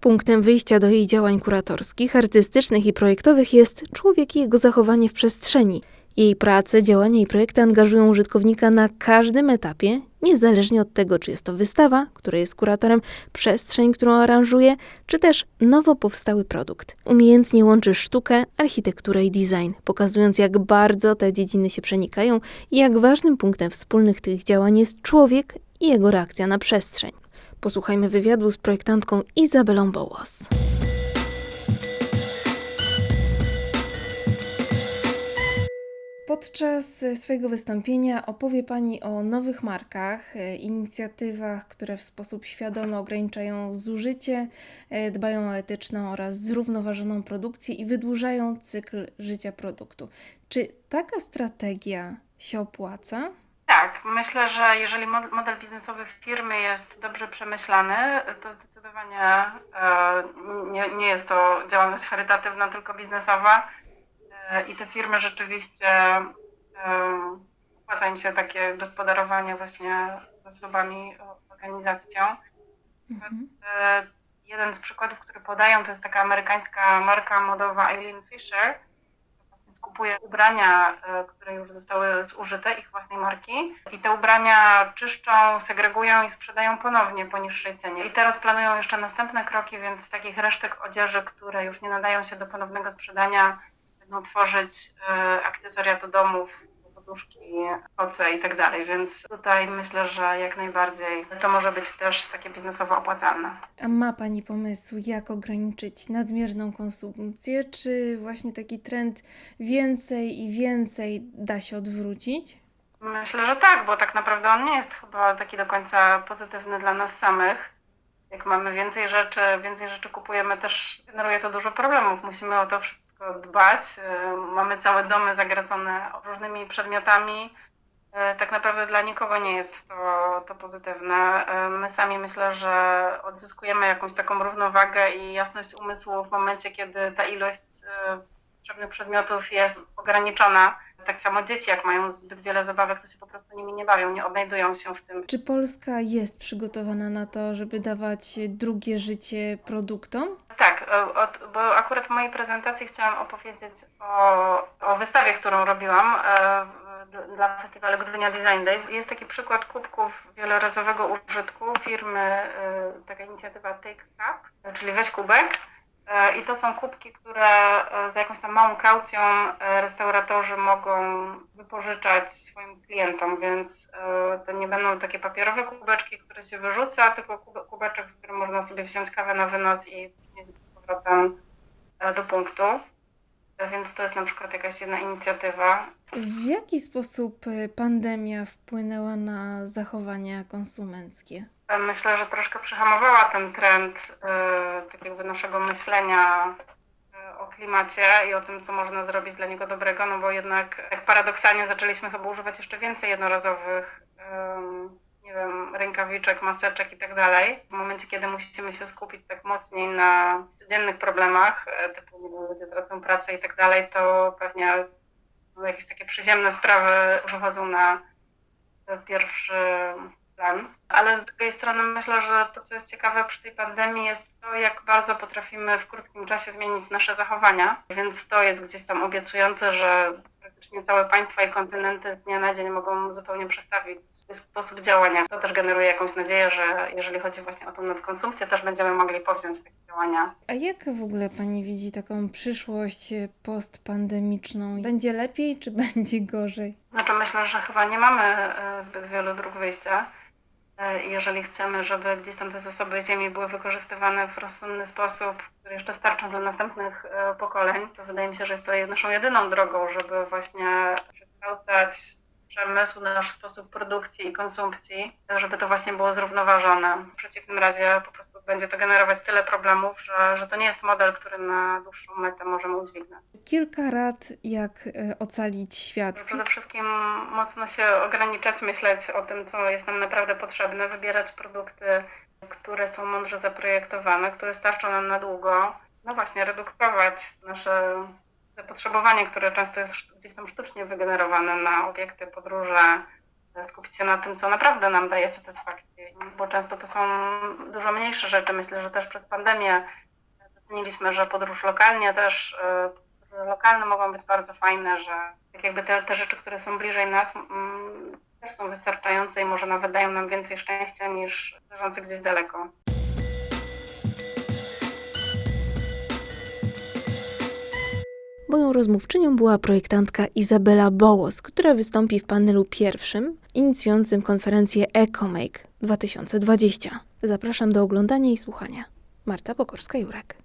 Punktem wyjścia do jej działań kuratorskich, artystycznych i projektowych jest człowiek i jego zachowanie w przestrzeni. Jej prace, działania i projekty angażują użytkownika na każdym etapie, niezależnie od tego, czy jest to wystawa, której jest kuratorem, przestrzeń, którą aranżuje, czy też nowo powstały produkt. Umiejętnie łączy sztukę, architekturę i design, pokazując, jak bardzo te dziedziny się przenikają i jak ważnym punktem wspólnych tych działań jest człowiek i jego reakcja na przestrzeń. Posłuchajmy wywiadu z projektantką Izabelą Bołos. Podczas swojego wystąpienia opowie Pani o nowych markach, inicjatywach, które w sposób świadomy ograniczają zużycie, dbają o etyczną oraz zrównoważoną produkcję i wydłużają cykl życia produktu. Czy taka strategia się opłaca? Tak, myślę, że jeżeli model biznesowy firmy jest dobrze przemyślany, to zdecydowanie e, nie, nie jest to działalność charytatywna, tylko biznesowa E, I te firmy rzeczywiście e, opłaca im się takie gospodarowanie właśnie zasobami, organizacją. Mhm. Jeden z przykładów, który podają, to jest taka amerykańska marka modowa Eileen Fisher. Właśnie skupuje ubrania, które już zostały zużyte, ich własnej marki. I te ubrania czyszczą, segregują i sprzedają ponownie po niższej cenie. I teraz planują jeszcze następne kroki, więc takich resztek odzieży, które już nie nadają się do ponownego sprzedania, będą tworzyć e, akcesoria do domów, poduszki, koce i tak dalej, więc tutaj myślę, że jak najbardziej to może być też takie biznesowo opłacalne. A ma Pani pomysł, jak ograniczyć nadmierną konsumpcję? Czy właśnie taki trend więcej i więcej da się odwrócić? Myślę, że tak, bo tak naprawdę on nie jest chyba taki do końca pozytywny dla nas samych. Jak mamy więcej rzeczy, więcej rzeczy kupujemy, też generuje to dużo problemów. Musimy o to wszystko dbać. E, mamy całe domy zagracone różnymi przedmiotami. E, tak naprawdę dla nikogo nie jest to, to pozytywne. E, my sami myślę, że odzyskujemy jakąś taką równowagę i jasność umysłu w momencie, kiedy ta ilość potrzebnych przedmiotów jest ograniczona tak samo dzieci, jak mają zbyt wiele zabawek, to się po prostu nimi nie bawią, nie odnajdują się w tym. Czy Polska jest przygotowana na to, żeby dawać drugie życie produktom? Tak, e, bo akurat w mojej prezentacji chciałam opowiedzieć o, o wystawie, którą robiłam e, dla festiwalu Gdynia Design Days. Jest taki przykład kubków wielorazowego użytku firmy, e, taka inicjatywa Take Cup, czyli weź kubek. E, I to są kubki, które e, za jakąś tam małą kaucją e, restauratorzy mogą wypożyczać swoim klientom, więc to nie będą takie papierowe kubeczki, które się wyrzuca, tylko kubeczek, w którym można sobie wziąć kawę na wynos i z powrotem do punktu. Więc to jest na przykład jakaś jedna inicjatywa. W jaki sposób pandemia wpłynęła na zachowania konsumenckie? Myślę, że troszkę przehamowała ten trend e, tak jakby naszego myślenia e, o klimacie i o tym, co można zrobić dla niego dobrego, no bo jednak jak paradoksalnie zaczęliśmy chyba używać jeszcze więcej jednorazowych nie wiem, rękawiczek, maseczek i tak dalej. W momencie, kiedy musimy się skupić tak mocniej na codziennych problemach, typu nie wiem, ludzie tracą pracę i tak dalej, to pewnie jakieś takie przyziemne sprawy wychodzą na pierwszy plan. Ale z drugiej strony myślę, że to, co jest ciekawe przy tej pandemii, jest to, jak bardzo potrafimy w krótkim czasie zmienić nasze zachowania. Więc to jest gdzieś tam obiecujące, że praktycznie całe państwa i kontynenty z dnia na dzień mogą zupełnie przestawić swój sposób działania. To też generuje jakąś nadzieję, że jeżeli chodzi właśnie o tą konsumpcję, też będziemy mogli powziąć takie działania. A jak w ogóle Pani widzi taką przyszłość postpandemiczną? Będzie lepiej czy będzie gorzej? Znaczy myślę, że chyba nie mamy e, zbyt wielu dróg wyjścia. E, jeżeli chcemy, żeby gdzieś tam te zasoby ziemi były wykorzystywane w rozsądny sposób, który jeszcze starczą dla następnych e, pokoleń, to wydaje mi się, że jest to naszą jedyną drogą, żeby właśnie przekształcać przemysł, nasz sposób produkcji i konsumpcji, żeby to właśnie było zrównoważone. W przeciwnym razie po prostu będzie to generować tyle problemów, że, że to nie jest model, który na dłuższą metę możemy udźwignąć. Kilka rad, jak e, ocalić świat. Przede wszystkim mocno się ograniczać, myśleć o tym, co jest nam naprawdę potrzebne, wybierać produkty, które są mądrze zaprojektowane, które starczą nam na długo. No właśnie, redukować nasze zapotrzebowanie, które często jest gdzieś tam sztucznie wygenerowane na obiekty, podróże, skupić się na tym, co naprawdę nam daje satysfakcję, bo często to są dużo mniejsze rzeczy. Myślę, że też przez pandemię doceniliśmy, że podróż lokalnie też, e, lokalne mogą być bardzo fajne, że tak jakby te, te rzeczy, które są bliżej nas, też są wystarczające i może nawet dają nam więcej szczęścia niż leżące gdzieś daleko. Moją rozmówczynią była projektantka Izabela Bołos, która wystąpi w panelu pierwszym, inicjującym konferencję EcoMake 2020. Zapraszam do oglądania i słuchania. Marta Pokorska-Jurek.